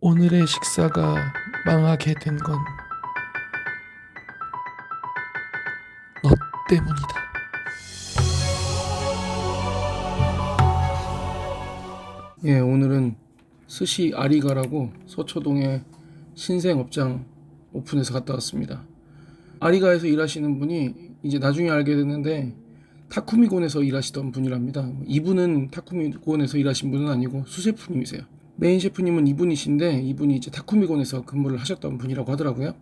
오늘의 식사가 망하게 된 건 너 때문이다. 예, 오늘은 스시 아리가라고 서초동의 신생 업장 오픈해서 갔다 왔습니다. 아리가에서 일하시는 분이 이제 나중에 알게 됐는데 타쿠미곤에서 일하시던 분이랍니다. 이분은 타쿠미곤에서 일하신 분은 아니고 수셰프님이세요. 메인 셰프님은 이분이신데 이분이 이제 타쿠미곤에서 근무를 하셨던 분이라고 하더라고요.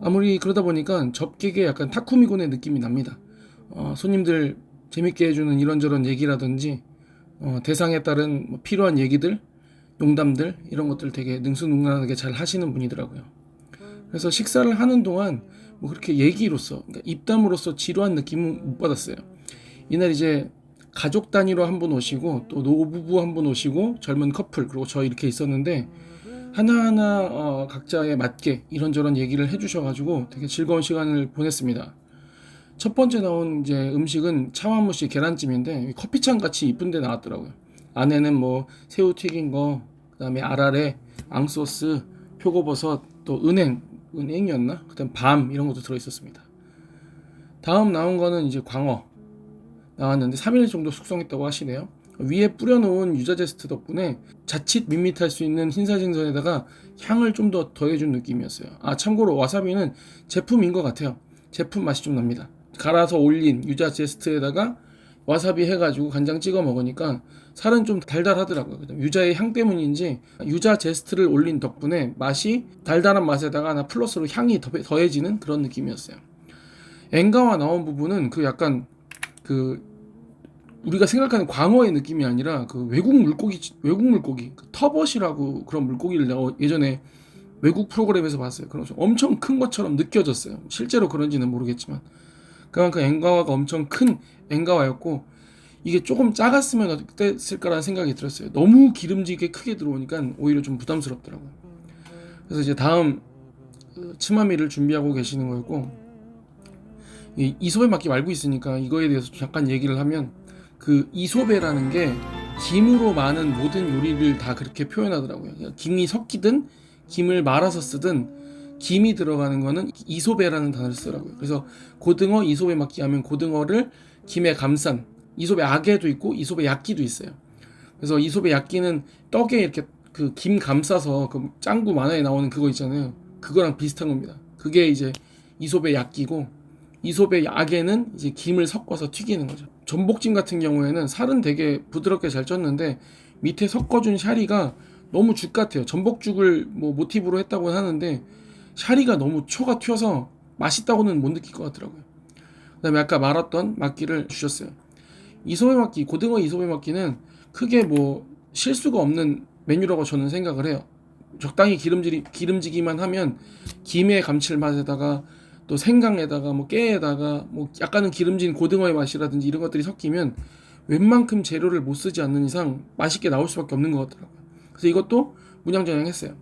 아무리 그러다 보니까 접객에 약간 타쿠미곤의 느낌이 납니다. 어, 손님들 재밌게 해주는 이런저런 얘기라든지 어, 대상에 따른 뭐 필요한 얘기들, 농담들 이런 것들 되게 능수능란하게 잘 하시는 분이더라고요. 그래서 식사를 하는 동안 뭐 그렇게 얘기로서 그러니까 입담으로서 지루한 느낌은 못 받았어요. 이날 이제 가족 단위로 한 분 오시고 또 노부부 한 분 오시고 젊은 커플 그리고 저 이렇게 있었는데 하나하나 어, 각자에 맞게 이런저런 얘기를 해주셔가지고 되게 즐거운 시간을 보냈습니다. 첫 번째 나온 이제 음식은 차와무시 계란찜인데 커피잔 같이 이쁜데 나왔더라고요. 안에는 뭐 새우 튀긴 거, 그다음에 아라레, 앙소스, 표고버섯, 또 은행, 은행이었나? 그다음 밤 이런 것도 들어 있었습니다. 다음 나온 거는 이제 광어 나왔는데 3일 정도 숙성했다고 하시네요. 위에 뿌려놓은 유자 제스트 덕분에 자칫 밋밋할 수 있는 흰살생선에다가 향을 좀 더 더해준 느낌이었어요. 아 참고로 와사비는 제품인 것 같아요. 제품 맛이 좀 납니다. 갈아서 올린 유자 제스트에다가 와사비 해가지고 간장 찍어 먹으니까 살은 좀 달달하더라고요. 유자의 향 때문인지 유자 제스트를 올린 덕분에 맛이 달달한 맛에다가 하나 플러스로 향이 더- 더해지는 그런 느낌이었어요. 엔가와 나온 부분은 그 약간 그 우리가 생각하는 광어의 느낌이 아니라 그 외국 물고기 외국 물고기 그 터벗이라고 그런 물고기를 내가 예전에 외국 프로그램에서 봤어요. 그런 좀 엄청 큰 것처럼 느껴졌어요. 실제로 그런지는 모르겠지만 그만큼 엔가와가 엄청 큰 엔가와였고 이게 조금 작았으면 어땠을까라는 생각이 들었어요. 너무 기름지게 크게 들어오니까 오히려 좀 부담스럽더라고요. 그래서 이제 다음 그 치마미를 준비하고 계시는 거였고 이 이소배 맞기 알고 있으니까 이거에 대해서 잠깐 얘기를 하면 그 이소배라는 게 김으로 많은 모든 요리를 다 그렇게 표현하더라고요. 그러니까 김이 섞이든 김을 말아서 쓰든 김이 들어가는 거는 이소배라는 단어를 쓰더라고요. 그래서 고등어 이소배 맞기 하면 고등어를 김에 감싼 이소배 아게도 있고 이소배 약기도 있어요. 그래서 이소배 약기는 떡에 이렇게 그 김 감싸서 그 짱구 만화에 나오는 그거 있잖아요. 그거랑 비슷한 겁니다. 그게 이제 이소배 약기고 이소배 약에는 이제 김을 섞어서 튀기는 거죠. 전복찜 같은 경우에는 살은 되게 부드럽게 잘 쪘는데 밑에 섞어준 샤리가 너무 죽 같아요. 전복죽을 뭐 모티브로 했다고 하는데 샤리가 너무 초가 튀어서 맛있다고는 못 느낄 것 같더라고요. 그다음에 아까 말았던 막기를 주셨어요. 이소배 막기, 고등어 이소배 막기는 크게 뭐 실수가 없는 메뉴라고 저는 생각을 해요. 적당히 기름지 기름지기만 하면 김의 감칠맛에다가 또 생강에다가 뭐 깨에다가 뭐 약간은 기름진 고등어의 맛이라든지 이런 것들이 섞이면 웬만큼 재료를 못 쓰지 않는 이상 맛있게 나올 수밖에 없는 것 같더라고요. 그래서 이것도 문양전양했어요.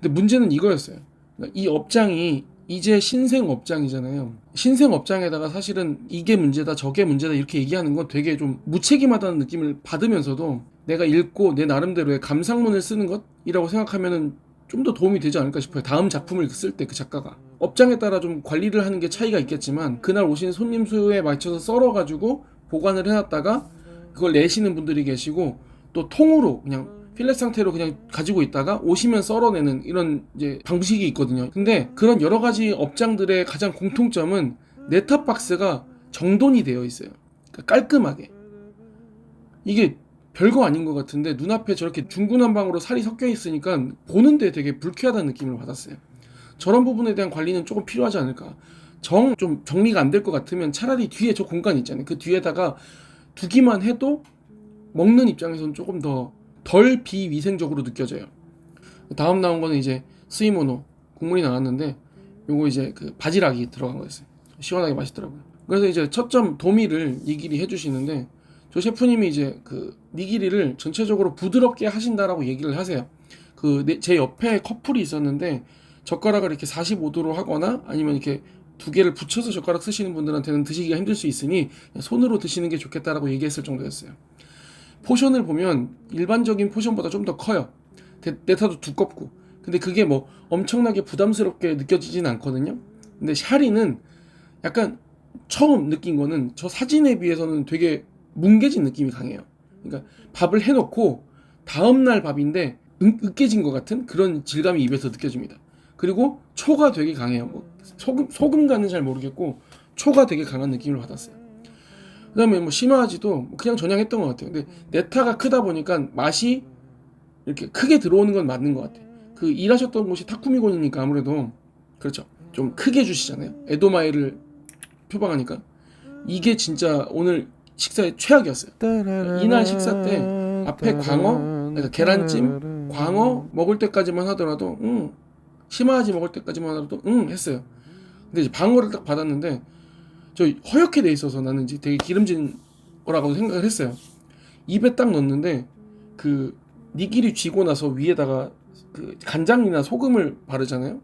근데 문제는 이거였어요. 그러니까 이 업장이 이제 신생 업장이잖아요. 신생 업장에다가 사실은 이게 문제다, 저게 문제다 이렇게 얘기하는 건 되게 좀 무책임하다는 느낌을 받으면서도 내가 읽고 내 나름대로의 감상문을 쓰는 것이라고 생각하면은 좀 더 도움이 되지 않을까 싶어요. 다음 작품을 쓸 때 그 작가가 업장에 따라 좀 관리를 하는 게 차이가 있겠지만 그날 오신 손님 수에 맞춰서 썰어 가지고 보관을 해놨다가 그걸 내시는 분들이 계시고 또 통으로 그냥 필렛 상태로 그냥 가지고 있다가 오시면 썰어내는 이런 이제 방식이 있거든요. 근데 그런 여러 가지 업장들의 가장 공통점은 네탑 박스가 정돈이 되어 있어요. 그러니까 깔끔하게. 이게 별거 아닌 것 같은데 눈앞에 저렇게 중구난방으로 살이 섞여 있으니까 보는데 되게 불쾌하다는 느낌을 받았어요. 저런 부분에 대한 관리는 조금 필요하지 않을까. 정 좀 정리가 안 될 것 같으면 차라리 뒤에 저 공간 있잖아요. 그 뒤에다가 두기만 해도 먹는 입장에서는 조금 더 덜 비위생적으로 느껴져요. 다음 나온 거는 이제 스이모노 국물이 나왔는데 요거 이제 그 바지락이 들어간 거였어요. 시원하게 맛있더라고요. 그래서 이제 첫 점 도미를 니기리 해주시는데 저 셰프님이 이제 그 니기리를 전체적으로 부드럽게 하신다라고 얘기를 하세요. 그 제 옆에 커플이 있었는데 젓가락을 이렇게 45도로 하거나 아니면 이렇게 두 개를 붙여서 젓가락 쓰시는 분들한테는 드시기가 힘들 수 있으니 손으로 드시는 게 좋겠다라고 얘기했을 정도였어요. 포션을 보면 일반적인 포션보다 좀 더 커요. 데- 네타도 두껍고 근데 그게 뭐 엄청나게 부담스럽게 느껴지진 않거든요 근데 샤리는 약간 처음 느낀 거는 저 사진에 비해서는 되게 뭉개진 느낌이 강해요 그러니까 밥을 해놓고 다음날 밥인데 응- 으깨진 것 같은 그런 질감이 입에서 느껴집니다 그리고 초가 되게 강해요 뭐 소금, 소금간은 잘 모르겠고 초가 되게 강한 느낌을 받았어요 그다음에 뭐 시마하지도 뭐 그냥 전향했던 것 같아요. 근데 네타가 크다 보니까 맛이 이렇게 크게 들어오는 건 맞는 것 같아요. 그 일하셨던 곳이 타쿠미곤이니까 아무래도 그렇죠. 좀 크게 주시잖아요. 에도마이를 표방하니까 이게 진짜 오늘 식사의 최악이었어요. 이날 식사 때 앞에 광어, 그러니까 계란찜, 광어 먹을 때까지만 하더라도 응 시마하지 먹을 때까지만 하더라도 응 했어요. 근데 이제 방어를 딱 받았는데 저 허옇게 돼 있어서 나는 이제 되게 기름진 거라고 생각을 했어요. 입에 딱 넣었는데 그 니기리 쥐고 나서 위에다가 그 간장이나 소금을 바르잖아요.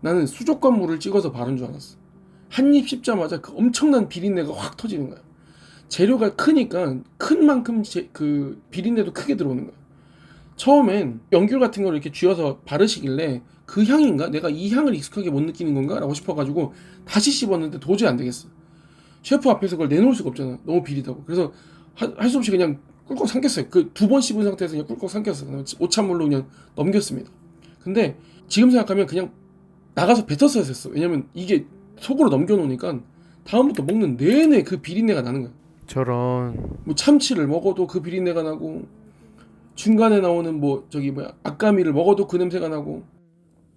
나는 수족관 물을 찍어서 바른 줄 알았어. 한 입 씹자마자 그 엄청난 비린내가 확 터지는 거야. 재료가 크니까 큰 만큼 제, 그 비린내도 크게 들어오는 거야. 처음엔 연귤 같은 걸 이렇게 쥐어서 바르시길래 그 향인가? 내가 이 향을 익숙하게 못 느끼는 건가? 라고 싶어가지고 다시 씹었는데 도저히 안 되겠어. 셰프 앞에서 그걸 내놓을 수가 없잖아. 너무 비리다고. 그래서 할 수 없이 그냥 꿀꺽 삼켰어요. 그 두 번 씹은 상태에서 그냥 꿀꺽 삼켰어요. 그냥 오찬물로 그냥 넘겼습니다. 근데 지금 생각하면 그냥 나가서 뱉었어야 됐어. 왜냐면 이게 속으로 넘겨놓으니까 다음부터 먹는 내내 그 비린내가 나는 거야. 저런 뭐 참치를 먹어도 그 비린내가 나고 중간에 나오는 뭐 저기 뭐야 아까미를 먹어도 그 냄새가 나고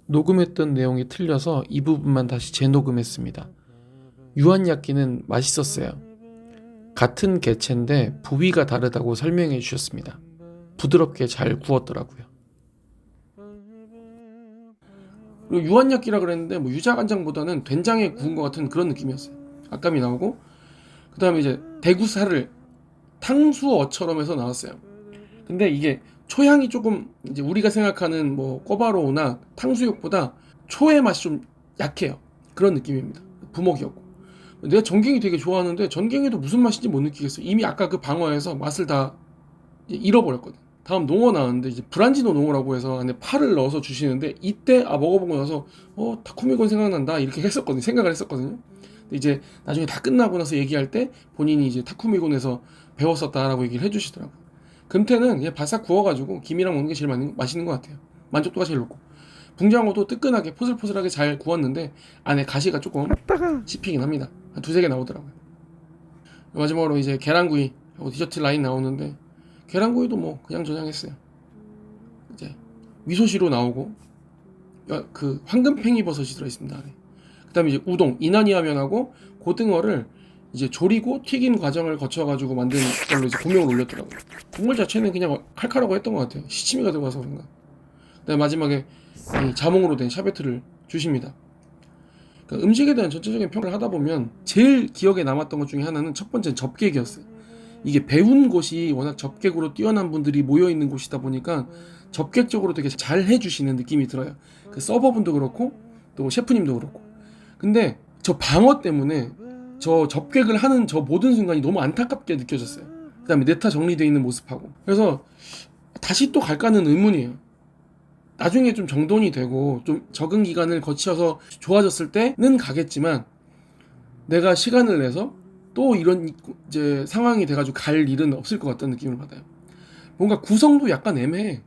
녹음했던 내용이 틀려서 이 부분만 다시 재녹음했습니다. 유한야끼는 맛있었어요. 같은 개체인데 부위가 다르다고 설명해 주셨습니다. 부드럽게 잘 구웠더라고요. 그리고 유한야끼라 그랬는데 뭐 유자간장보다는 된장에 구운 것 같은 그런 느낌이었어요. 아까미 나오고 그 다음에 이제 대구살을 탕수어처럼 해서 나왔어요. 근데 이게 초향이 조금 이제 우리가 생각하는 뭐 꼬바로우나 탕수육보다 초의 맛이 좀 약해요. 그런 느낌입니다. 부먹이었고. 내가 전갱이 되게 좋아하는데 전갱이도 무슨 맛인지 못 느끼겠어요. 이미 아까 그 방어에서 맛을 다 잃어버렸거든. 다음 농어 나왔는데 이제 브란지노 농어라고 해서 안에 파를 넣어서 주시는데 이때 아 먹어보고 나서 어 타쿠미곤 생각난다 이렇게 했었거든요. 생각을 했었거든요. 근데 이제 나중에 다 끝나고 나서 얘기할 때 본인이 이제 타쿠미곤에서 배웠었다라고 얘기를 해주시더라고. 요 금태는 그냥 바싹 구워가지고 김이랑 먹는 게 제일 맛있는, 맛있는 것 같아요. 만족도가 제일 높고. 붕장어도 뜨끈하게 포슬포슬하게 잘 구웠는데 안에 가시가 조금 씹히긴 합니다. 한 두세 개 나오더라고요. 마지막으로 이제 계란구이 하고 디저트 라인 나오는데 계란구이도 뭐 그냥 저장했어요. 이제 미소시로 나오고 야, 그 황금팽이 버섯이 들어있습니다. 안에. 그 다음에 이제 우동 이나니라면하고 고등어를 이제 조리고 튀긴 과정을 거쳐가지고 만든 걸로 이제 고명을 올렸더라고요. 국물 자체는 그냥 칼칼하고 했던 것 같아요. 시치미가 들어가서 그런가. 그다음에 마지막에 이 자몽으로 된 샤베트를 주십니다. 그러니까 음식에 대한 전체적인 평가를 하다 보면 제일 기억에 남았던 것 중에 하나는 첫 번째는 접객이었어요. 이게 배운 곳이 워낙 접객으로 뛰어난 분들이 모여 있는 곳이다 보니까 접객적으로 되게 잘 해주시는 느낌이 들어요. 그 서버분도 그렇고 또 셰프님도 그렇고. 근데 저 방어 때문에 저 접객을 하는 저 모든 순간이 너무 안타깝게 느껴졌어요. 그다음에 네타 정리되어 있는 모습하고. 그래서 다시 또 갈까는 의문이에요. 나중에 좀 정돈이 되고 좀 적응 기간을 거쳐서 좋아졌을 때는 가겠지만 내가 시간을 내서 또 이런 이제 상황이 돼가지고 갈 일은 없을 것 같다는 느낌을 받아요. 뭔가 구성도 약간 애매해.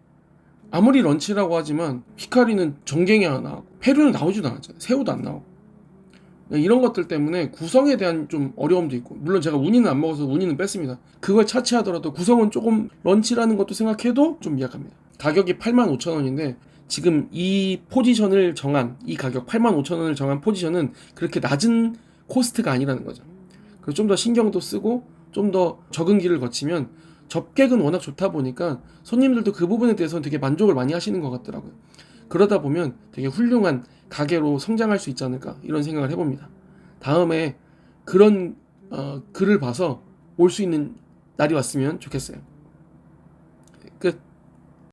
아무리 런치라고 하지만 히카리는 전갱이 하나 페루는 나오지도 않았잖아요. 새우도 안 나오고. 이런 것들 때문에 구성에 대한 좀 어려움도 있고 물론 제가 우니는 안 먹어서 우니는 뺐습니다. 그걸 차치하더라도 구성은 조금 런치라는 것도 생각해도 좀 미약합니다. 가격이 85,000원인데 지금 이 포지션을 정한 이 가격 85,000원을 정한 포지션은 그렇게 낮은 코스트가 아니라는 거죠. 그래서 좀 더 신경도 쓰고 좀 더 적응기를 거치면 접객은 워낙 좋다 보니까 손님들도 그 부분에 대해서는 되게 만족을 많이 하시는 것 같더라고요 그러다 보면 되게 훌륭한 가게로 성장할 수 있지 않을까 이런 생각을 해봅니다. 다음에 그런 어, 글을 봐서 올 수 있는 날이 왔으면 좋겠어요. 끝.